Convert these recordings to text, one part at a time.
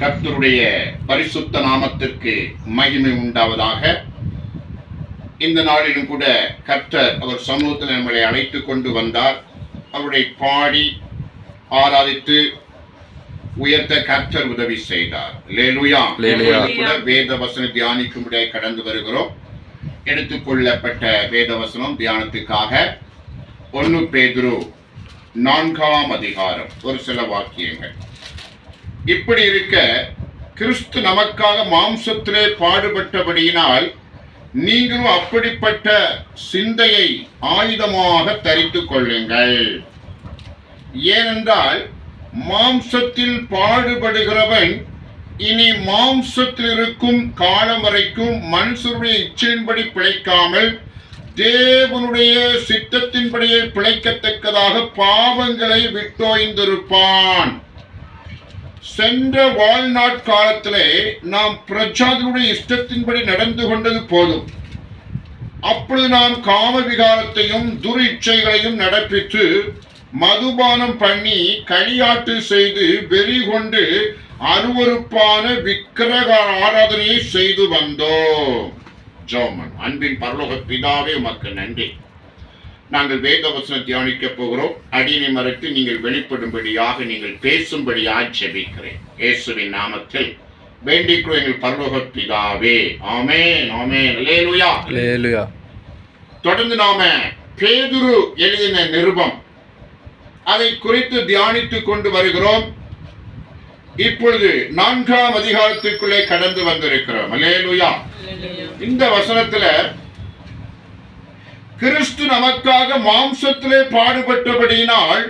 கர்த்தருடைய பரிசுத்த நாமத்திற்கு மகிமை உண்டாவதாக. இந்த நாளிலும் கூட கர்த்தர் அவர் சமூகத்தில் நம்மளை அழைத்து கொண்டு வந்தார். அவருடைய பாடி ஆராதித்து உயர்த்த கர்த்தர் உதவி செய்தார். வேத வசனம் தியானிக்கும்படியாக கடந்து வருகிறோம். எடுத்துக்கொள்ளப்பட்ட வேத வசனம் தியானத்துக்காக. ஒன்னு பேதுரு நான்காம் அதிகாரம். ஒரு சில வாக்கியங்கள். இப்படி இருக்க கிறிஸ்து நமக்காக மாம்சத்திலே பாடுபட்டபடியினால் நீங்களும் அப்படிப்பட்ட சிந்தையை ஆயுதமாக தரித்து கொள்ளுங்கள். ஏனென்றால் மாம்சத்தில் பாடுபடுகிறவன் இனி மாம்சத்தில் இருக்கும் காலம் வரைக்கும் மனுஷருடைய இச்சையின்படி பிழைக்காமல் தேவனுடைய சித்தத்தின்படியே பிழைக்கத்தக்கதாக பாவங்களை விட்டோய்ந்திருப்பான். சென்ற வாழ்நாட்காலத்திலே நாம் பிரஜாதனுடைய இஷ்டத்தின்படி நடந்து கொண்டது போதும். அப்பொழுது நாம் காம விகாரத்தையும் துர் இச்சைகளையும் நடப்பித்து மதுபானம் பண்ணி களியாட்டு செய்து வெறி கொண்டு அருவருப்பான விக்கிரக ஆராதனையை செய்து வந்தோம். ஜோமன் அன்பின் பரலோக பிதாவே உமக்கு நன்றி. நாங்கள் வேதவசனம் தியானிக்க போகிறோம். அடியினை மறைத்து நீங்கள் வெளிப்படும்படியாக நீங்கள் பேசும்படியாக ஜெபிக்கிறேன். இயேசுவின் நாமத்தில் வேண்டிக்கிறோம் எங்கள் பரலோக பிதாவே ஆமென் ஆமென். அல்லேலூயா. அல்லேலூயா. தொடர்ந்து நாம பேதுரு எழுதின நிருபம். அதை குறித்து தியானித்துக் கொண்டு வருகிறோம். இப்பொழுது நான்காம் அதிகாரத்திற்குள்ளே கடந்து வந்திருக்கிறோம். அல்லேலூயா. இந்த வசனத்துல கிறிஸ்து நமக்காக மாம்சத்திலே பாடுபட்டபடியினால்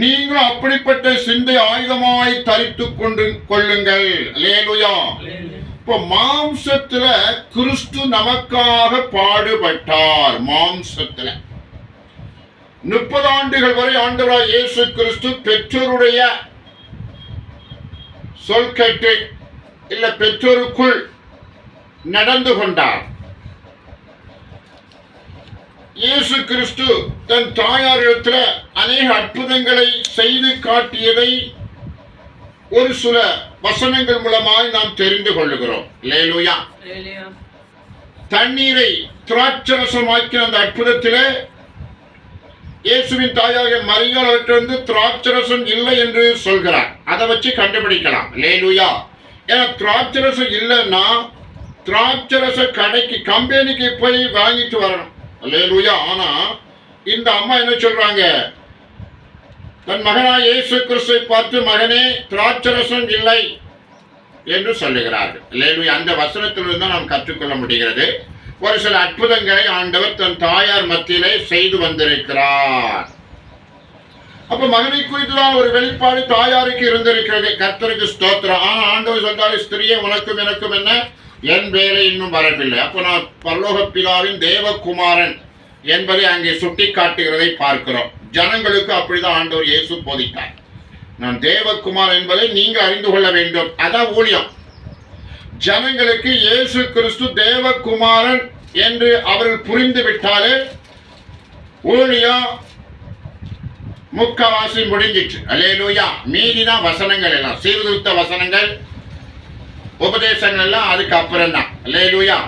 நீங்களும் அப்படிப்பட்ட சிந்தை ஆயுதமாய் தரித்து கொண்டு கொள்ளுங்கள். அல்லேலூயா இப்போ மாம்சத்துல கிறிஸ்து நமக்காக பாடுபட்டார் மாம்சத்துல. முப்பது ஆண்டுகள் வரை ஆண்டவராய் இயேசு கிறிஸ்து பெற்றோருடைய சொல் கேட்டு இல்ல பெற்றோருக்குள் நடந்து கொண்டார். இயேசு கிறிஸ்து தன் தாயாரிடத்துல அநேக அற்புதங்களை செய்து காட்டியதை ஒரு சில வசனங்கள் மூலமாய் நாம் தெரிந்து கொள்ளுகிறோம். லேலுயா. தண்ணீரை திராட்சரசமாக்கிய அந்த அற்புதத்திலே இயேசுவின் தாயாக மரியாள் அவற்றிலிருந்து திராட்சரசம் இல்லை என்று சொல்கிறார். அதை வச்சு கண்டுபிடிக்கலாம். லேலுயா. ஏன்னா திராட்சரசம் இல்லைன்னா திராட்சரச கடைக்கு கம்பெனிக்கு போய் வாங்கிட்டு வரணும். லேலுயா ஆனா இந்த அம்மா என்ன சொல்றாங்க? தன் மகனா இயேசு கிறிஸ்துவை பார்த்து மகனே திராட்சரசம் இல்லை என்று சொல்லுகிறார்கள். லேலுயா அந்த வசனத்திலிருந்து தான் நாம் கற்றுக்கொள்ள முடிகிறது. ஒரு சில அற்புதங்களை ஆண்டவர் தன் தாயார் மத்தியிலே செய்து வந்திருக்கிறார். அப்ப மகனை குறித்துதான் ஒரு வெளிப்பாடு தாயாருக்கு இருந்திருக்கிறது. கர்த்தருக்கு ஸ்தோத்திரம். ஆனா ஆண்டவர் சொன்னாரு ஸ்திரியே உனக்கும் எனக்கும் என்ன? என் வேலை இன்னும் வரவில்லை. அப்போ நான் பரலோக பிதாவின் தேவகுமாரன் என்பதை அங்கே சுட்டி காட்டுகிறதை பார்க்கிறோம். ஜனங்களுக்கு அப்படிதான் ஆண்டவர் இயேசு போதித்தார். நான் தேவகுமார் என்பதை நீங்க அறிந்து கொள்ள வேண்டும். அதான் ஊழியம். ஜனங்களுக்கு இயேசு கிறிஸ்து தேவகுமாரன் என்று அவர்கள் புரிந்து விட்டாலே ஊழியம் முக்கவாசி முடிஞ்சிட்டு அல்லேலூயா. மீதிதான் வசனங்கள் எல்லாம். சீர்திருத்த வசனங்கள். உபதேசங்கள் எல்லாம் அதுக்கு அப்புறம் தான் லேலுயா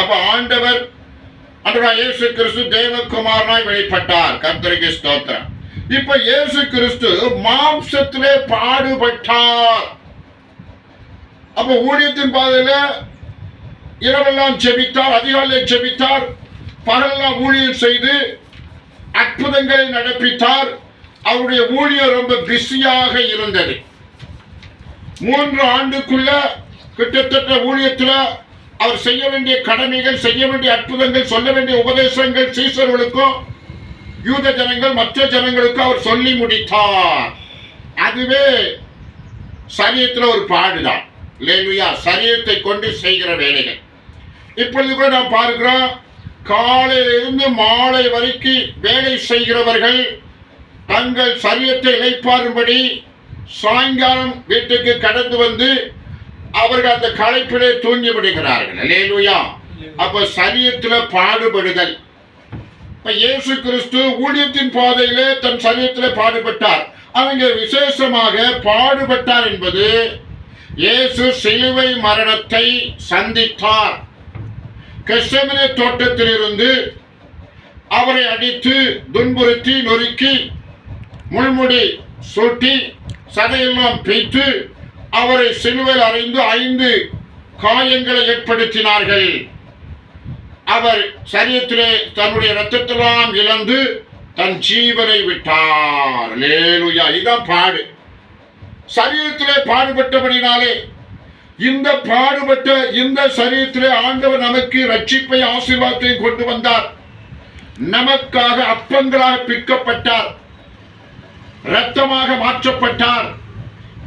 அப்ப ஆண்டவர் அன்றா இயேசு கிறிஸ்து தேவகுமாரனாய் வெளிப்பட்டார். கர்த்தருக்கு ஸ்தோத்திரம். இப்ப இயேசு கிறிஸ்து மாம்சத்திலே பாடுபட்டார். அப்ப ஊழியத்தின் பாதையில இரவெல்லாம் ஜெபித்தார் அதிகாலையில் செபித்தார் பகலெல்லாம் ஊழியம் செய்து அற்புதங்களை நடப்பித்தார். அவருடைய ஊழியம் ரொம்ப பிஸியாக இருந்தது. மூன்று ஆண்டுக்குள்ள கிட்டத்தட்ட ஊழியத்தில் அவர் செய்ய வேண்டிய கடமைகள் செய்ய வேண்டிய அற்புதங்கள் சொல்ல வேண்டிய உபதேசங்கள் சீசர்களுக்கும் யூத ஜனங்கள் மற்ற ஜனங்களுக்கும் அவர் சொல்லி முடித்தார். அதுவே சரீரத்தில் ஒரு பாடுதான். லேலுயா சரீரத்தை கொண்டு செய்கிற வேலைகள். இப்பொழுது கூட நாம் பார்க்கிறோம் காலையிலிருந்து மாலை வரைக்கும் வேலை செய்கிறவர்கள் தங்கள் சரீரத்தை இழைப்பாரும்படி சாயங்காலம் வீட்டுக்கு கடந்து வந்து அவர்கள் அந்த களைப்பிலே தூங்கி விடுகிறார்கள். லேலுயா அப்ப சரீரத்துல பாடுபடுதல். இப்ப இயேசு கிறிஸ்து ஊழியத்தின் பாதையிலே தன் சரீரத்தில் பாடுபட்டார். அவங்க விசேஷமாக பாடுபட்டார் என்பது இயேசு சிலுவை மரணத்தை சந்தித்தார். கெசமனே தோட்டத்திலிருந்து அவரை அடித்து துன்புறுத்தி நொறுக்கி முள்முடி சூட்டி சதையெல்லாம் பிய்த்து அவரை சிலுவையில் அறைந்து ஐந்து காயங்களை ஏற்படுத்தினார்கள். அவர் சரீரத்திலே தன்னுடைய ரத்தத்தெல்லாம் இழந்து தன் ஜீவனை விட்டார். லேலுயா இதான் பாடு. சரீரத்திலே பாடுபட்டபடினாலே இந்த பாடுபட்ட இந்த சரீரத்திலே ஆண்டவர் நமக்கு ரட்சிப்பை ஆசீர்வாதத்தை கொண்டு வந்தார். நமக்காக அப்பங்களாக பிற்கப்பட்டார் இரத்தமாக மாற்றப்பட்டார்.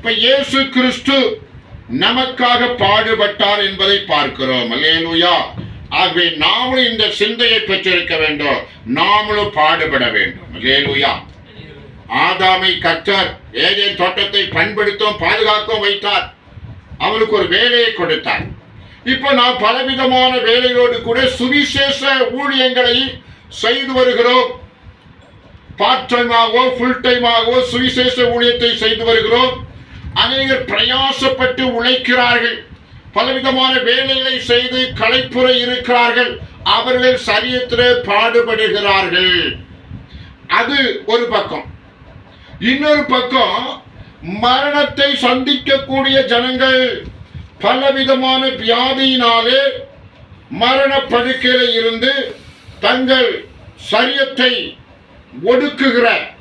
இப்ப இயேசு கிறிஸ்து நமக்காக பாடுபட்டார் என்பதை பார்க்கிறோம். அல்லேலூயா. ஆகவே நாமளும் இந்த சிந்தையை பெற்றிருக்க வேண்டும். நாமளும் பாடுபட வேண்டும். அல்லேலூயா. ஆதாமை கர்த்தர் ஏதேன் தோட்டத்தை பண்படுத்தும் பாதுகாக்கவும் வைத்தார். அவனுக்கு ஒரு வேலையை கொடுத்தார். இப்போ நாம் பலவிதமான வேலையோடு கூட சுவிசேஷ ஊழியங்களை செய்து வருகிறோம். பார்ட் டைமாகவோ ஃபுல் டைமாகவோ சுவிசேஷ ஊழியத்தை செய்து வருகிறோம். அநேகர் பிரயாசப்பட்டு உழைக்கிறார்கள். பலவிதமான வேலைகளை செய்து களைப்புற இருக்கிறார்கள். அவர்கள் சரியத்தில் பாடுபடுகிறார்கள். அது ஒரு பக்கம். இன்னொரு பக்கம் மரணத்தை சந்திக்கக்கூடிய ஜனங்கள் பலவிதமான வியாதியினாலே மரண படுக்கையில் இருந்து தங்கள் சரியத்தை ஒடுக்குகிற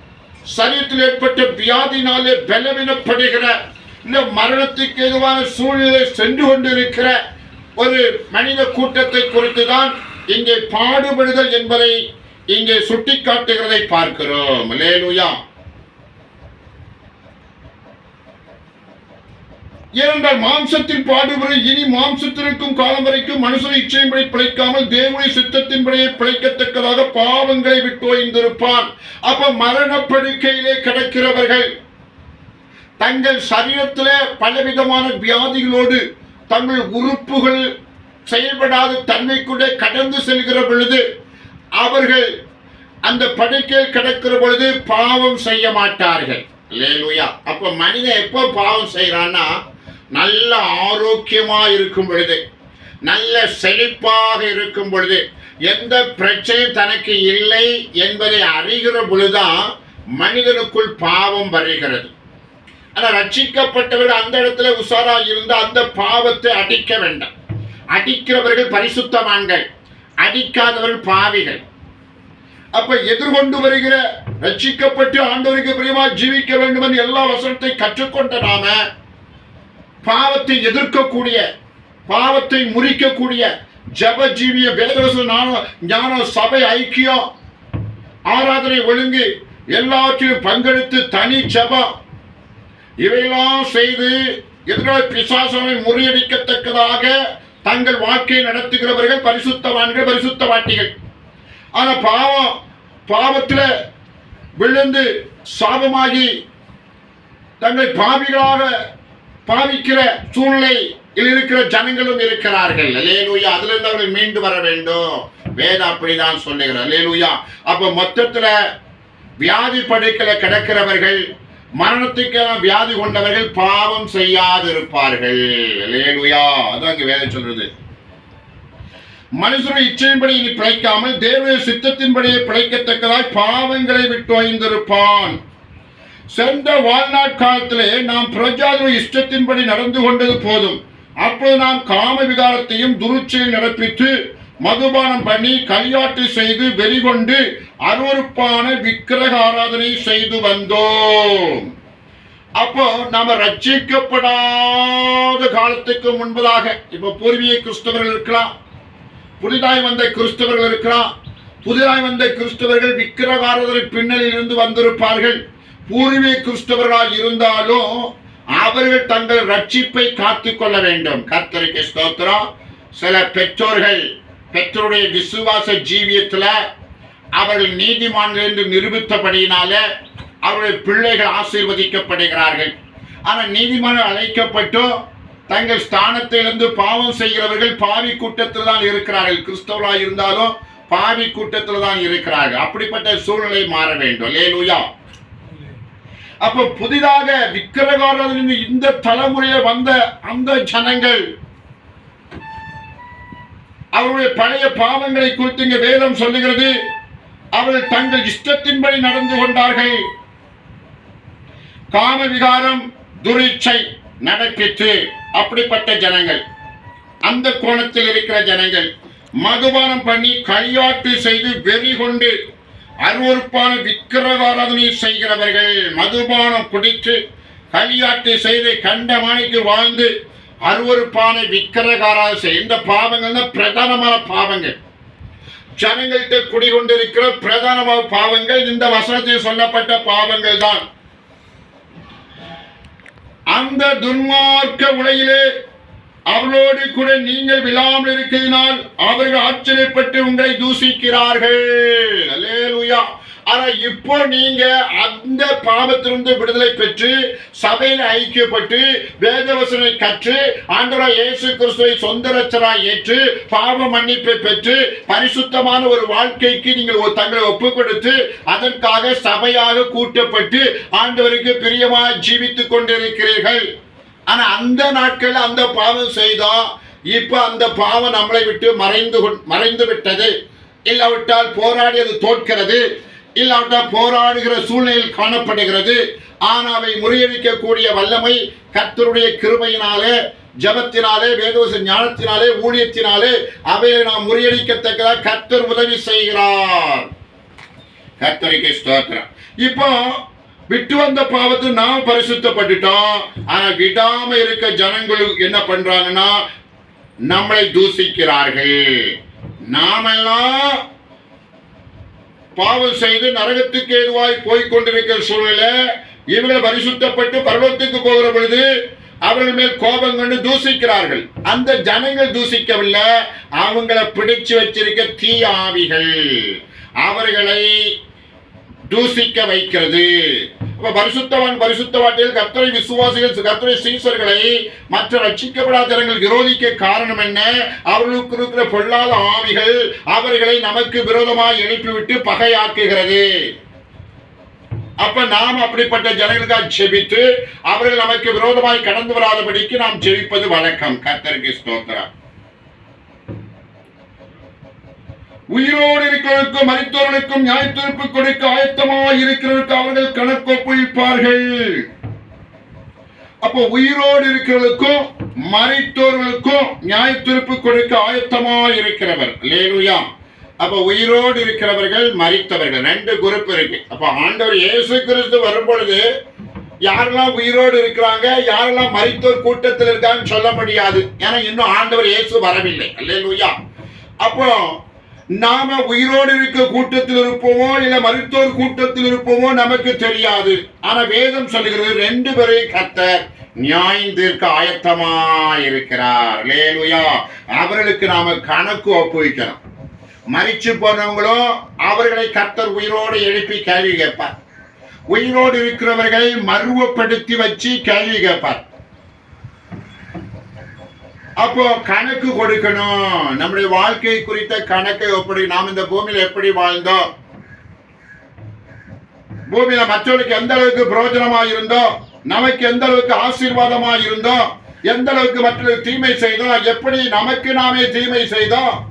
சரீரத்தில் ஏற்பட்ட வியாதினாலே பலவீனப்படுகிற இந்த மரணத்துக்கு எதுவான சூழ்நிலை சென்று கொண்டிருக்கிற ஒரு மனித கூட்டத்தை குறித்து தான் இங்கே பாடுபடுதல் என்பதை இங்கே சுட்டிக்காட்டுகிறதை பார்க்கிறோம். லேலுயா ஏனென்றால் மாம்சத்தில் பாடுபடு இனி மாம்சத்திற்கும் காலம் வரைக்கும் மனுஷன் இச்சையின்படி பிழைக்காமல் தேவனுடைய சித்தத்தின்படியே பிழைக்கத்தக்கதாக பாவங்களை விட்டு ஓய்ந்திருப்பான் அப்ப மரணப்படுக்கையிலே கிடக்கிறவர்கள் தங்கள் சரீரத்திலே பலவிதமான வியாதிகளோடு தங்கள் உறுப்புகள் செயல்படாத தன்மைக்குள்ளே கடந்து செல்கிற பொழுது அவர்கள் அந்த படுக்கையில் கிடக்கிற பொழுது பாவம் செய்ய மாட்டார்கள். லேலுயா அப்ப மனிதன் எப்போ பாவம் செய்கிறான்னா நல்ல ஆரோக்கியமாக இருக்கும் பொழுது நல்ல செழிப்பாக இருக்கும் பொழுது எந்த பிரச்சனையும் தனக்கு இல்லை என்பதை அறிகிற பொழுதுதான் மனிதனுக்குள் பாவம் வருகிறது. ஆனால் ரட்சிக்கப்பட்டவர்கள் அந்த இடத்துல உஷாராக இருந்து அந்த பாவத்தை அடிக்க வேண்டாம். அடிக்கிறவர்கள் பரிசுத்தவான்கள் அடிக்காதவர்கள் பாவிகள். அப்ப எதிர்கொண்டு வருகிற ரட்சிக்கப்பட்டு ஆண்டவருக்கு பிரியமா ஜீவிக்க வேண்டும் என்று எல்லா வசனத்தை கற்றுக்கொண்ட நாம பாவத்தை எதிர்க்கக்கூடிய பாவத்தை முறிக்கக்கூடிய ஜப ஜீவிய வேதவச ஞானம் ஞானம் சபை ஐக்கியம். ஆராதனை ஒழுங்கு எல்லாவற்றிலும் பங்கெடுத்து தனி ஜபம் இவையெல்லாம் செய்து எதிராக பிசாசனை முறியடிக்கத்தக்கதாக தங்கள் வாழ்க்கையை நடத்துகிறவர்கள் பரிசுத்தவான்கள் பரிசுத்தவாட்டிகள். ஆனால் பாவம் பாவத்தில் விழுந்து சாபமாகி தங்களை பாவிகளாக பாவிக்கிற சூழ்நிலையில் இருக்கிற ஜனங்களும் இருக்கிறார்கள். லேலூயா அதுலேருந்து அவர்கள் மீண்டு வர வேண்டும். வேதம் அப்படிதான் சொல்லுகிறார் லேலூயா அப்ப மொத்தத்துல வியாதி படுக்கையில கிடக்கிறவர்கள் மரணத்துக்கெல்லாம் வியாதி கொண்டவர்கள் பாவம் செய்யாதிருப்பார்கள். லேலுயா அதான் இங்க வேலை சொல்றது. மனுஷனுடைய இச்சையின்படி இனி பிழைக்காமல் தேவனுடைய சித்தத்தின்படியே பிழைக்கத்தக்கதாய் பாவங்களை விட்டு ஓய்ந்திருப்பான் சென்ற வாழ்நாட்காலத்திலே நாம் பிரஜாதுடைய இஷ்டத்தின்படி நடந்து கொண்டது போதும். அப்போது நாம் காம விகாரத்தையும் துருச்சையும் நடப்பித்து மதுபானம் பண்ணி கையாட்டு செய்து வெறிகொண்டு அருவருப்பான விக்கிரக ஆராதனை செய்து வந்தோம். அப்போ நாம ரட்சிக்கப்படாத காலத்துக்கு முன்பதாக இப்ப பூர்வீக கிறிஸ்தவர்கள் இருக்கலாம் புதிதாய் வந்த கிறிஸ்தவர்கள் இருக்கலாம் புதிதாய் வந்த கிறிஸ்தவர்கள் விக்கிரக ஆராதனை பின்னணியில் இருந்து வந்திருப்பார்கள். பூர்வீக கிறிஸ்தவர்களாக இருந்தாலும் அவர்கள் தங்கள் ரட்சிப்பை காத்துக்கொள்ள வேண்டும். கர்த்தருக்கு ஸ்தோத்திரம். சில பெற்றோர்கள் பெற்றோருடைய விசுவாச ஜீவியத்தில் அவர்கள் நீதிமான்கள் என்று நிரூபித்தபடியினால அவருடைய பிள்ளைகள் ஆசீர்வதிக்கப்படுகிறார்கள். ஆனால் நீதிமன்றம் அழைக்கப்பட்டு தங்கள் ஸ்தானத்திலிருந்து பாவம் செய்கிறவர்கள் பாவி கூட்டத்தில் தான் இருக்கிறார்கள். கிறிஸ்தவராக இருந்தாலும் பாவி கூட்டத்தில் தான் இருக்கிறார்கள். அப்படிப்பட்ட சூழ்நிலை மாற வேண்டும். லேலுயா அப்ப புதிதாக விக்கிரகாரதிலிருந்து இந்த தலைமுறையில் வந்த அந்த ஜனங்கள் அவருடைய பழைய பாவங்களை குறித்து இங்க வேதம் சொல்லுகிறது. அவர்கள் தங்கள் இஷ்டத்தின்படி நடந்து கொண்டார்கள். காம விகாரம் துரிச்சை நடைபெற்று அப்படிப்பட்ட ஜனங்கள் அந்த கோணத்தில் இருக்கிற ஜனங்கள் மதுபானம் பண்ணி கையாட்டு செய்து வெறி கொண்டு அருவருப்பான விக்கிரகாராதனை செய்கிறவர்கள் மதுபானம் குடித்து களியாட்டு செய்து கண்டமானிக்கு வாழ்ந்து அருவறுப்பான விக்கிரகாராத செய் இந்த பாவங்கள் தான் பிரதானமான பாவங்கள். ஜனங்கள்கிட்ட குடிகொண்டிருக்கிற பிரதானமான பாவங்கள் இந்த வசனத்தில் சொல்லப்பட்ட பாவங்கள் தான். அந்த துன்மார்க்க உலகிலே அவளோடு கூட நீங்கள் விழாமல் இருக்கிறதினால் அவர்கள் ஆச்சரியப்பட்டு உங்களை தூசிக்கிறார்கள் அல்லேலூயா. ஆனா இப்போ நீங்க அந்த பாவத்திலிருந்து விடுதலை பெற்று சபையில் ஐக்கியப்பட்டு வேதவசனை கற்று ஆண்டரா இயேசு கிறிஸ்துவை சொந்த ரச்சனா ஏற்று பாவ மன்னிப்பை பெற்று பரிசுத்தமான ஒரு வாழ்க்கைக்கு நீங்கள் ஒரு தங்களை ஒப்பு கொடுத்து அதற்காக சபையாக கூட்டப்பட்டு ஆண்டவருக்கு பிரியமாக ஜீவித்துக் கொண்டிருக்கிறீர்கள். ஆனா அந்த நாட்களில் அந்த பாவம் செய்தோம் இப்போ அந்த பாவம் நம்மளை விட்டு மறைந்து கொண்- மறைந்து விட்டது. இல்லாவிட்டால் போராடி அது தோற்கிறது. இல்லாவிட்டால் போராடுகிற சூழ்நிலையில் காணப்படுகிறது. ஆனால் அவை முறியடிக்கக்கூடிய வல்லமை கர்த்தருடைய கிருமையினாலே ஜபத்தினாலே வேதோச ஞானத்தினாலே ஊழியத்தினாலே அவையை நாம் முறியடிக்கத்தக்கதாக கர்த்தர் உதவி செய்கிறார். கத்தரிக்கை ஸ்தோத்திரம். இப்போ விட்டு வந்த பாவத்தை நாம் பரிசுத்தப்பட்டுட்டோம். ஆனா விடாம இருக்க ஜனங்களும் என்ன பண்றாங்கன்னா நம்மளை தூசிக்கிறார்கள். நாமெல்லாம் பாவம் செய்து நரகத்துக்கு ஏதுவாய் போய் கொண்டிருக்கிற சூழ்நிலை இவங்களை பரிசுத்தப்பட்டு பர்வத்துக்கு போகிற பொழுது அவர்கள் மேல் கோபம் கொண்டு தூசிக்கிறார்கள். அந்த ஜனங்கள் தூசிக்கவில்லை அவங்களை பிடிச்சு வச்சிருக்க தீ ஆவிகள். அவர்களை தூசிக்க வைக்கிறது. அப்ப பரிசுத்தவான் பரிசுத்தவாட்டில் கத்தரை விசுவாசிகள் கத்தரை சீசர்களை மற்ற ரட்சிக்கப்படாத இடங்கள் விரோதிக்க காரணம் என்ன? அவர்களுக்கு இருக்கிற பொல்லாத ஆவிகள் அவர்களை நமக்கு விரோதமாய் எழுப்பிவிட்டு பகையாக்குகிறது. அப்ப நாம் அப்படிப்பட்ட ஜனங்களுக்காக ஜெபித்து அவர்கள் நமக்கு விரோதமாய் கடந்து வராதபடிக்கு நாம் ஜெபிப்பது வழக்கம். கத்தருக்கு ஸ்தோத்திரம். உயிரோடு இருக்கிறவருக்கும் மரித்தவர்களுக்கும் நியாயத்தீர்ப்பு கொடுக்க ஆயத்தமாக இருக்கிறவருக்கு அவர்கள் கணக்கொப்புவிப்பார்கள் அப்போ உயிரோடு இருக்கிறவர்களுக்கும் மறைத்தோர்களுக்கும் நியாயத்தீர்ப்பு கொடுக்க ஆயத்தமா இருக்கிறவர். லேலுயா அப்ப உயிரோடு இருக்கிறவர்கள் மறித்தவர்கள் ரெண்டு குரூப் இருக்கு. அப்ப ஆண்டவர் இயேசு கிறிஸ்து வரும் பொழுது யாரெல்லாம் உயிரோடு இருக்கிறாங்க யாரெல்லாம் மறைத்தோர் கூட்டத்தில் இருக்காங்கன்னு சொல்ல முடியாது. ஏன்னா இன்னும் ஆண்டவர் இயேசு வரவில்லை. லேலுயா அப்போ நாம உயிரோடு இருக்க கூட்டத்தில் இருப்போமோ இல்ல மருத்துவர் கூட்டத்தில் இருப்போமோ நமக்கு தெரியாது. ஆனா வேதம் சொல்லுகிறது ரெண்டு பேரையும் கத்தர் நியாயம் தீர்க்க ஆயத்தமா இருக்கிறார் லேலுயா அவர்களுக்கு நாம கணக்கு ஒப்புவிக்கணும். மறிச்சு போனவங்களும் அவர்களை கத்தர் உயிரோடு எழுப்பி கேள்வி கேட்பார். உயிரோடு இருக்கிறவர்களை மருவப்படுத்தி வச்சு கேள்வி கேட்பார். அப்போ கணக்கு கொடுக்கணும். நம்முடைய வாழ்க்கை குறித்த கணக்கை எப்படி நாம் இந்த பூமியில எப்படி வாழ்ந்தோம்? பூமியில மற்றவர்களுக்கு எந்த அளவுக்கு பிரயோஜனமா இருந்தோம்? நமக்கு எந்த அளவுக்கு ஆசீர்வாதமா இருந்தோம்? எந்த அளவுக்கு மற்றவர்களுக்கு தீமை செய்தோம்? எப்படி நமக்கு நாமே தீமை செய்தோம்?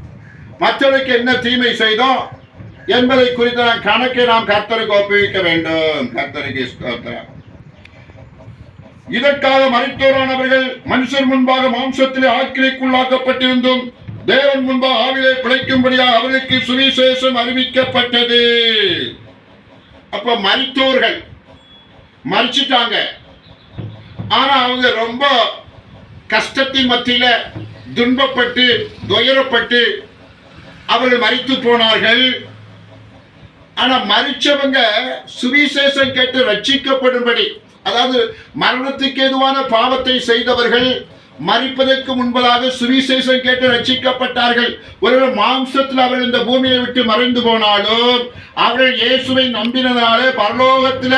மற்றவர்களுக்கு என்ன தீமை செய்தோம்? என்பதை குறித்த கணக்கை நாம் கர்த்தருக்கு ஒப்புவிக்க வேண்டும். கர்த்தருக்கு ஸ்தோத்திரம். இதற்காக மறைத்தோரானவர்கள் மனுஷர் முன்பாக மாம்சத்திலே ஆக்கிரைக்குள்ளாக்கப்பட்டிருந்தும் தேவன் முன்பாக ஆவிலே பிழைக்கும்படியாக அவர்களுக்கு சுவிசேஷம் அறிவிக்கப்பட்டது. அப்ப மருத்துவர்கள் மறிச்சிட்டாங்க. ஆனா அவங்க ரொம்ப கஷ்டத்தின் மத்தியில துன்பப்பட்டு துயரப்பட்டு அவர்கள் மறித்து போனார்கள். ஆனா மறிச்சவங்க சுவிசேஷம் கேட்டு ரட்சிக்கப்படும்படி அதாவது மரணத்துக்கு ஏதுவான பாவத்தை செய்தவர்கள் மறிப்பதற்கு முன்பதாக சுவிசேஷம் கேட்டு ரட்சிக்கப்பட்டார்கள். ஒருவர் மாம்சத்தில் அவர்கள் இந்த பூமியை விட்டு மறைந்து போனாலும் அவர்கள் இயேசுவை நம்பினதாலே பரலோகத்துல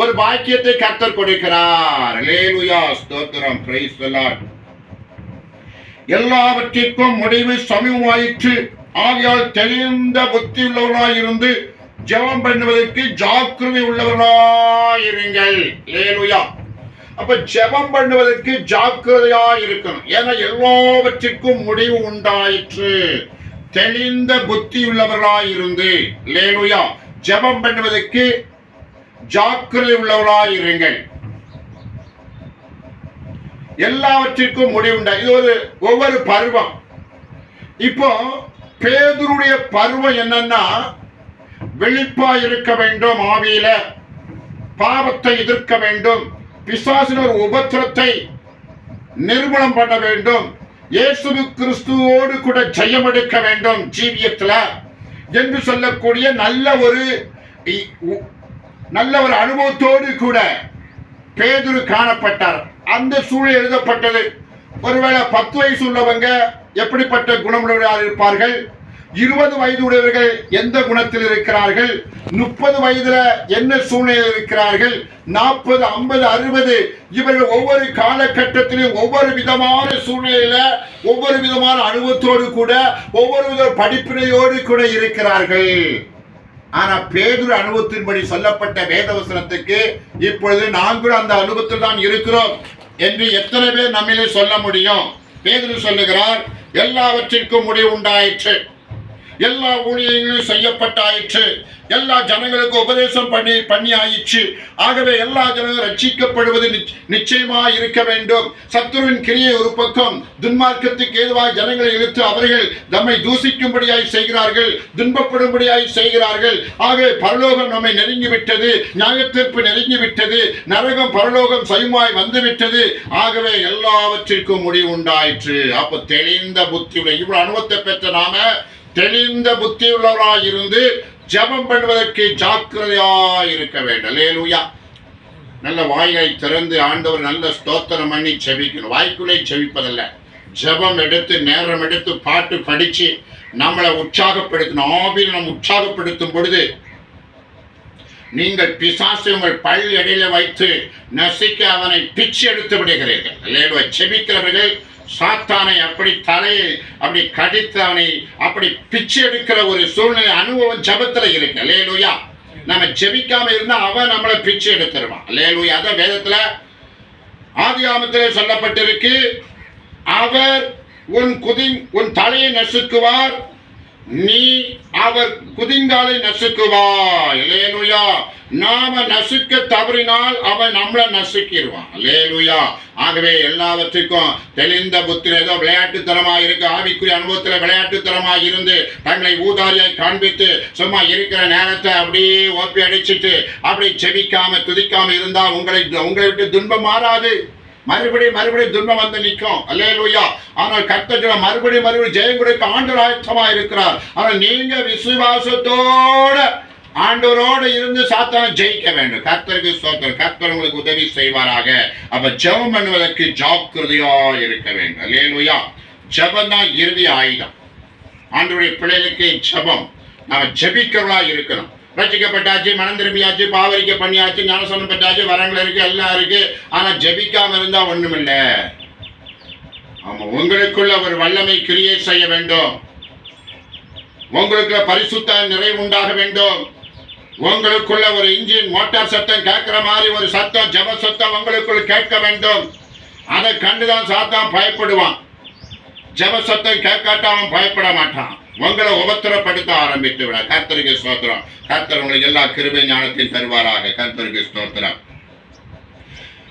ஒரு பாக்கியத்தை கர்த்தர் கொடுக்கிறார். லேலுயா ஸ்தோத்திரம் பிரைஸ் எல்லாவற்றிற்கும் முடிவு சமீபமாயிற்று ஆகையால் தெளிந்த புத்தியுள்ளவராயிருந்து ஜெபம் பண்ணுவதற்கு ஜாக்கிரதை உள்ளவர்களாயிருங்கள் லேலுயா அப்ப ஜெபம் பண்ணுவதற்கு ஜாக்கிரதையா இருக்கணும். ஏன்னா எல்லாவற்றிற்கும் முடிவு உண்டாயிற்று. தெளிந்த புத்தி உள்ளவர்களாயிருந்து. லேலுயா ஜெபம் பண்ணுவதற்கு ஜாக்கிரதை உள்ளவர்களாயிருங்கள் எல்லாவற்றிற்கும் முடிவுண்டா இது ஒரு ஒவ்வொரு பருவம். இப்போ பேதருடைய பருவம் என்னன்னா வெளிப்பா இருக்க வேண்டும் ஆவியில. பாவத்தை எதிர்க்க வேண்டும். பிசாசின் ஒரு உபத்திரத்தை நிர்மூலம் பண்ண வேண்டும். இயேசு கிறிஸ்துவோடு கூட ஜெயம் எடுக்க வேண்டும் ஜீவியத்துல என்று சொல்லக்கூடிய நல்ல ஒரு இ- உ- நல்ல ஒரு அனுபவத்தோடு கூட பேதுரு காணப்பட்டார். அந்த சூழல் எழுதப்பட்டது. ஒருவேளை பத்து வயசு உள்ளவங்க எப்படிப்பட்ட குணமுடையாக இருப்பார்கள்? இருபது வயது உடையவர்கள் எந்த குணத்தில் இருக்கிறார்கள்? முப்பது வயதுல என்ன சூழ்நிலையில் இருக்கிறார்கள்? நாற்பது ஐம்பது அறுபது இவர்கள் ஒவ்வொரு காலகட்டத்திலும் ஒவ்வொரு விதமான சூழ்நிலையில ஒவ்வொரு விதமான அனுபவத்தோடு கூட ஒவ்வொரு வித படிப்பினையோடு கூட இருக்கிறார்கள். ஆனா பேதுரு அனுபவத்தின்படி சொல்லப்பட்ட வேதவசனத்துக்கு இப்பொழுது நாங்களும் அந்த அனுபவத்தில் தான் இருக்கிறோம் என்று எத்தனை பேர் நம்மிலே சொல்ல முடியும்? பேதுரு சொல்லுகிறார் எல்லாவற்றிற்கும் முடிவு உண்டாயிற்று. எல்லா ஊழியங்களும் செய்யப்பட்டாயிற்று. எல்லா ஜனங்களுக்கும் உபதேசம் பண்ணி பண்ணி ஆயிற்று ஆகவே எல்லா ஜனங்களும் ரட்சிக்கப்படுவது நிச்ச- நிச்சயமாய் இருக்க வேண்டும். சத்துருவின் கிரியை ஒரு பக்கம் துன்மார்க்கத்துக்கு ஏதுவாய் ஜனங்களை இழுத்து அவர்கள் நம்மை தூசிக்கும்படியாய் செய்கிறார்கள் துன்பப்படும்படியாய் செய்கிறார்கள். ஆகவே பரலோகம் நம்மை நெருங்கி விட்டது நியாயத்தீர்ப்பு நெருங்கி விட்டது நரகம் பரலோகம் சயமாய் வந்துவிட்டது. ஆகவே எல்லாவற்றிற்கும் முடிவு உண்டாயிற்று அப்ப தெளிந்த புத்தியுடைய இவ்வளவு அனுபவத்தை பெற்ற நாம தெளிந்த புத்தியுள்ளவராயிருந்து ஜெபம் பண்ணுவதற்கு ஜாக்கிரதையா இருக்க வேண்டும். லேலுயா நல்ல வாய்களை திறந்து ஆண்டவர் நல்ல ஸ்தோத்திரம் பண்ணி செபிக்கணும் வாய்க்குள்ளே செபிப்பதல்ல ஜெபம் எடுத்து நேரம் எடுத்து பாட்டு படிச்சு நம்மளை உற்சாகப்படுத்தணும். ஆவியில் நம்ம உற்சாகப்படுத்தும் பொழுது நீங்கள் பிசாசு உங்கள் பல் இடையில வைத்து நசிக்க அவனை பிச்சு எடுத்து விடுகிறீர்கள். செபிக்கிறவர்கள் சாத்தானை அப்படி தலையை அப்படி கடித்து அவனை அப்படி பிச்சு எடுக்கிற ஒரு சூழ்நிலை அனுபவம் ஜபத்துல இருக்கு. லேலுயா நம்ம ஜெபிக்காம இருந்தா அவன் நம்மளை பிச்சு எடுத்துருவான். லேலுயா அதான் வேதத்துல ஆதியாமத்திலே சொல்லப்பட்டிருக்கு. அவர் உன் குதி உன் தலையை நசுக்குவார். நீ அவர் குதிங்காலை நசுக்குவா லேலுயா நாம நசுக்க தவறினால் அவன் நம்மளை நசுக்கிடுவான். லேலுயா ஆகவே எல்லாவற்றுக்கும் தெளிந்த புத்திர ஏதோ விளையாட்டுத்தனமாக இருக்கு. ஆவிக்குரிய அனுபவத்தில் விளையாட்டுத்தனமாக இருந்து தங்களை ஊதாரியாய் காண்பித்து சும்மா இருக்கிற நேரத்தை அப்படியே ஓப்பி அடிச்சிட்டு அப்படி செபிக்காம துதிக்காம இருந்தால் உங்களை உங்களை விட்டு துன்பம் மாறாது. மறுபடியும் மறுபடியும் துன்பம் வந்து நிற்கும். அல்லேலூயா. ஆனால் கர்த்தர் மறுபடியும் மறுபடியும் ஜெயம் கொடுக்க ஆண்டவர் ஆயத்தமாக இருக்கிறார். ஆனால் நீங்க விசுவாசத்தோட ஆண்டவரோடு இருந்து சாத்தான ஜெயிக்க வேண்டும். கர்த்தருக்கு சோத்தர் கர்த்தர் உங்களுக்கு உதவி செய்வாராக. அப்ப ஜெபம் பண்ணுவதற்கு ஜாக்கிரதையா இருக்க வேண்டும். அல்லேலூயா. ஜெபம் தான் இறுதி ஆயுதம். ஆண்டவருடைய பிள்ளைகளுக்கு ஜெபம். நாம ஜபிக்கிறவளா இருக்கணும். ரட்சிக்கப்பட்டாச்சு மனம் திரும்பியாச்சு பாவரிக்க பண்ணியாச்சு ஞானசனம் பெற்றாச்சு வரங்கள் இருக்கு எல்லாம் இருக்கு. ஆனா ஜெபிக்காம இருந்தா ஒண்ணுமில்ல. ஆமா உங்களுக்குள்ள ஒரு வல்லமை கிரியேட் செய்ய வேண்டும். உங்களுக்கு பரிசுத்த நிறைவு உண்டாக வேண்டும். உங்களுக்குள்ள ஒரு இன்ஜின் மோட்டார் சத்தம் கேட்கிற மாதிரி ஒரு சத்தம் ஜெப சத்தம் உங்களுக்குள் கேட்க வேண்டும். அதை கண்டுதான் சாத்தான் பயப்படுவான். ஜெப சத்தம் கேட்காட்ட அவன் பயப்பட மாட்டான். உங்களை உபத்திரப்படுத்த ஆரம்பித்து விட. கர்த்தருக்கு ஸ்தோத்திரம். கர்த்தர் உங்களுக்கு எல்லா கிருபை ஞானத்தையும் தருவாராக. கர்த்தருக்கு ஸ்தோத்திரம்.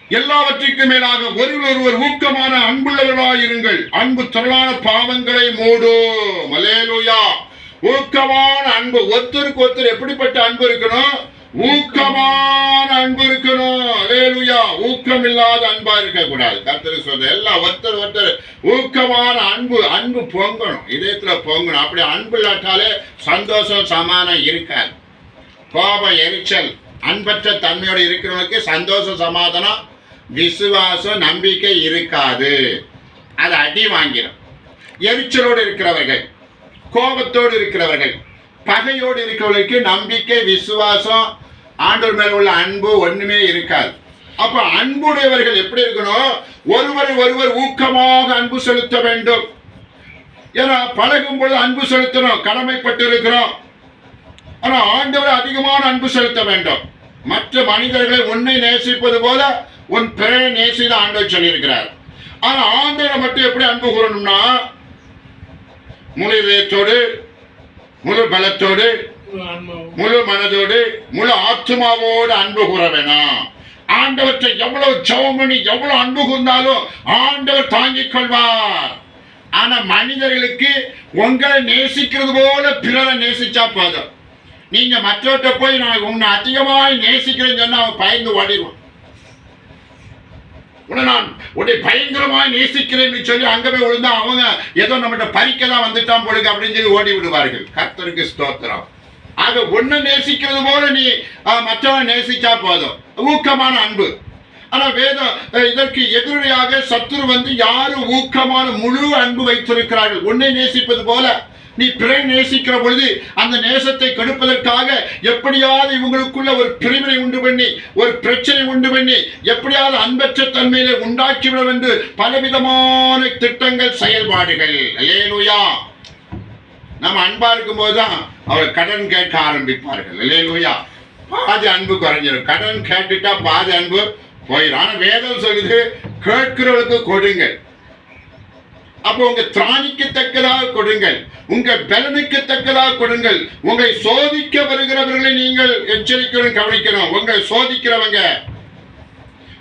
எல்லாவற்றிற்கும் மேலாக ஒருவர் ஒருவர் ஊக்கமான அன்புள்ளவர்களாயிருங்கள் அன்பு திரளான பாவங்களை மூடும். மலேலுயா ஊக்கமான அன்பு. ஒருத்தருக்கு ஒருத்தர் எப்படிப்பட்ட அன்பு இருக்கணும்? ஊக்கமான அன்பு இருக்கணும். அலேலுயா ஊக்கம் இல்லாத அன்பா இருக்க கூடாது கர்த்தர் சொல்ற எல்லாம் ஒருத்தர் ஒருத்தர் ஊக்கமான அன்பு அன்பு பொங்கணும். இதயத்துல பொங்கணும். அப்படி அன்பு இல்லாட்டாலே சந்தோஷம் சமானம் இருக்காது. கோபம் எரிச்சல் அன்பற்ற தன்மையோடு இருக்கிறவனுக்கு சந்தோஷம் சமாதானம் விசுவாசம் நம்பிக்கை இருக்காது. அது அடி வாங்கிடும் எரிச்சலோடு இருக்கிறவர்கள் கோபத்தோடு இருக்கிறவர்கள் பகையோடு இருக்கிறவர்களுக்கு நம்பிக்கை விசுவாசம் ஆண்டவர் மேல் உள்ள அன்பு ஒண்ணுமே இருக்காது. அப்ப அன்புடையவர்கள் எப்படி இருக்கணும்? ஒருவர் ஒருவர் ஊக்கமாக அன்பு செலுத்த வேண்டும். ஏன்னா பழகும் பொழுது அன்பு செலுத்தணும் கடமைப்பட்டு இருக்கிறோம் ஆனா ஆண்டவர் அதிகமான அன்பு செலுத்த வேண்டும். மற்ற மனிதர்களை உன்னை நேசிப்பது போல உன் பிற நேசி தான் ஆண்டவர் சொல்லியிருக்கிறார். ஆனா ஆண்டவரை மட்டும் எப்படி அன்பு கூறணும்னா முழு இதயத்தோடு முழு பலத்தோடு முழு மனதோடு முழு ஆத்மாவோடு அன்பு கூற வேணாம் ஆண்டவற்றை எவ்வளவு சவம் பண்ணி எவ்வளவு அன்பு கூர்ந்தாலும் ஆண்டவர் தாங்கிக் கொள்வார். ஆனா மனிதர்களுக்கு உங்களை நேசிக்கிறது போல பிறரை நேசிச்சா போதும். நீங்க மற்றவர்கிட்ட போய் நான் உன்னை அதிகமாக நேசிக்கிறேன்னு சொன்னா அவன் பயந்து ஓடிடுவான். உன்னை நான் உன்னை பயங்கரமாய் நேசிக்கிறேன்னு சொல்லி அங்க போய் விழுந்தா அவங்க ஏதோ நம்மகிட்ட பறிக்க தான் வந்துட்டான் பொழுது அப்படின்னு சொல்லி ஓடி விடுவார்கள். கர்த்தருக்கு ஸ்தோத்திரம். ஆக ஒண்ணு நேசிக்கிறது போல நீ மற்றவன் நேசிச்சா போதும். ஊக்கமான அன்பு. ஆனா வேதம் இதற்கு எதிரொலியாக சத்துரு வந்து யாரு ஊக்கமான முழு அன்பு வைத்திருக்கிறார்கள்? உன்னை நேசிப்பது போல நீ பிறை நேசிக்கிற பொழுது அந்த நேசத்தை கெடுப்பதற்காக எப்படியாவது இவங்களுக்குள்ள ஒரு பிரிவினை உண்டு பண்ணி ஒரு பிரச்சனை உண்டு பண்ணி எப்படியாவது அன்பற்ற தன்மையிலே உண்டாக்கிவிடும் என்று பலவிதமான திட்டங்கள் செயல்பாடுகள். அல்லேலூயா. நம்ம அன்பா இருக்கும்போது தான் அவர் கடன் கேட்க ஆரம்பிப்பார்கள். இல்லையா பாதி அன்பு குறைஞ்சிடும் கடன் கேட்டுட்டா பாதி அன்பு போயிடும் ஆனா வேதம் சொல்லுது கேட்கிறவளுக்கு கொடுங்கள். அப்போ உங்க திராணிக்கு தக்கதாக கொடுங்கள். உங்க பலனுக்கு தக்கதாக கொடுங்கள். உங்களை சோதிக்க வருகிறவர்களை நீங்கள் எச்சரிக்கணும் கவனிக்கணும். உங்களை சோதிக்கிறவங்க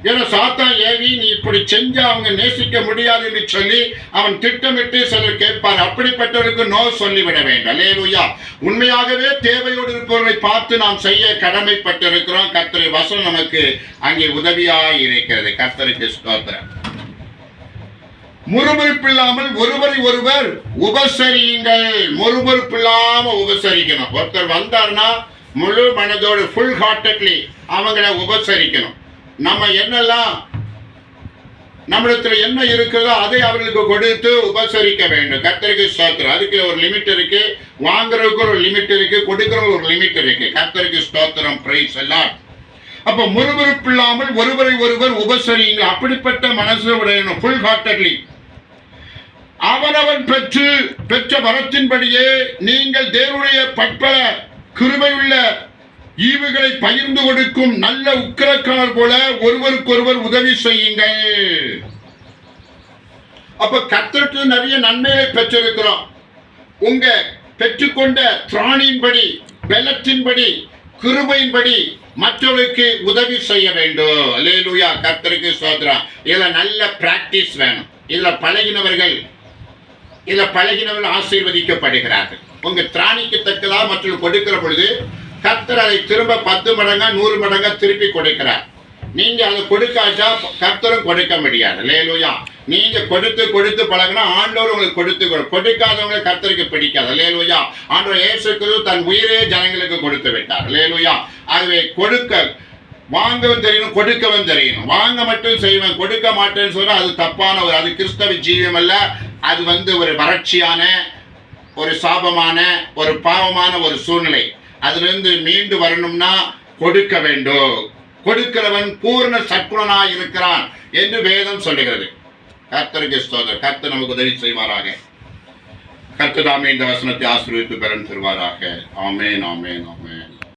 ஏன்னா சாத்தான் ஏவி நீ இப்படி செஞ்சு அவங்க நேசிக்க முடியாது என்று சொல்லி அவன் திட்டமிட்டு சிலர் கேட்பார். அப்படிப்பட்டவருக்கு நோ சொல்லிவிட வேண்டும். லேலுயா உண்மையாகவே தேவையோடு இருப்பவர்களை பார்த்து நாம் செய்ய கடமைப்பட்டிருக்கிறோம். கர்த்தரை வசனம் நமக்கு அங்கே உதவியாக இருக்கிறது. கர்த்தருக்கு ஸ்தோத்திரம். முறுமுறுப்பில்லாமல் ஒருவரை ஒருவர் உபசரியுங்கள். முறுமுறுப்பில்லாம உபசரிக்கணும். ஒருத்தர் வந்தார்னா முழு மனதோடு ஃபுல் ஹார்ட்டட்லி அவங்கள உபசரிக்கணும். நம்ம என்னெல்லாம் நம்மிடத்துல என்ன இருக்குதோ அதை அவர்களுக்கு கொடுத்து உபசரிக்க வேண்டும். கத்தருக்கு ஸ்தோத்திரம். அதுக்கு ஒரு லிமிட் இருக்கு. வாங்குறதுக்கு ஒரு லிமிட் இருக்கு. கொடுக்கறதுக்கு ஒரு லிமிட் இருக்கு. கத்தருக்கு ஸ்தோத்திரம். பிரைஸ் எல்லாம் அப்ப முறுமுறுப்பில்லாமல் ஒருவரை ஒருவர் உபசரியுங்கள் அப்படிப்பட்ட மனசு உடையணும் ஃபுல் ஹார்ட்டட்லி அவனவன் பெற்று பெற்ற வரத்தின்படியே நீங்கள் தேவனுடைய பற்பல கிருபையுள்ள ஈவுகளை பகிர்ந்து கொடுக்கும் நல்ல உக்கிரக்காரர் போல ஒருவருக்கொருவர் உதவி செய்யுங்கள். அப்ப கத்திற்கு நிறைய நன்மைகளை பெற்றிருக்கிறோம். உங்க பெற்றுக்கொண்ட திராணியின்படி பலத்தின்படி கிருபையின்படி மற்றவர்களுக்கு உதவி செய்ய வேண்டும். அல்லேலூயா கர்த்தருக்கு சோதரா இதுல நல்ல பிராக்டிஸ் வேணும். இதுல பழகினவர்கள் இதுல பழகினவர்கள் ஆசீர்வதிக்கப்படுகிறார்கள். உங்க திராணிக்கு தக்கதா மற்றவர்கள் கொடுக்கிற பொழுது கர்த்தர் அதை திரும்ப பத்து மடங்கா நூறு மடங்கா திருப்பி கொடுக்கிறார். நீங்க அதை கொடுக்காச்சா கர்த்தரும் கொடுக்க முடியாது. லேலுயா நீங்க கொடுத்து கொடுத்து பழகினா ஆண்டோர் உங்களுக்கு கொடுத்து கொடு- கொடுக்காதவங்களை கர்த்தருக்கு பிடிக்காது. லேலுயா ஆண்டோர் இயேசு தன் உயிரே ஜனங்களுக்கு கொடுத்து விட்டார். லேலுயா ஆகவே கொடுக்க வாங்கவும் தெரியணும் கொடுக்கவும் தெரியணும். வாங்க மட்டும் செய்வேன் கொடுக்க மாட்டேன்னு சொன்னா அது தப்பான ஒரு அது கிறிஸ்தவ ஜீவியம் அல்ல. அது வந்து ஒரு வறட்சியான ஒரு சாபமான ஒரு பாவமான ஒரு சூழ்நிலை. அதிலிருந்து மீண்டு வரணும்னா கொடுக்க வேண்டும். கொடுக்கிறவன் பூர்ண சற்குணனாய் இருக்கிறான் என்று வேதம் சொல்லுகிறது. கர்த்தருக்கு ஸ்தோதர் கர்த்தர் நமக்கு உதவி செய்வாராக. கர்த்ததாமே இந்த வசனத்தை ஆசிரியத்து பெறன் தருவாராக. ஆமேன் ஆமேன் ஆமேன்.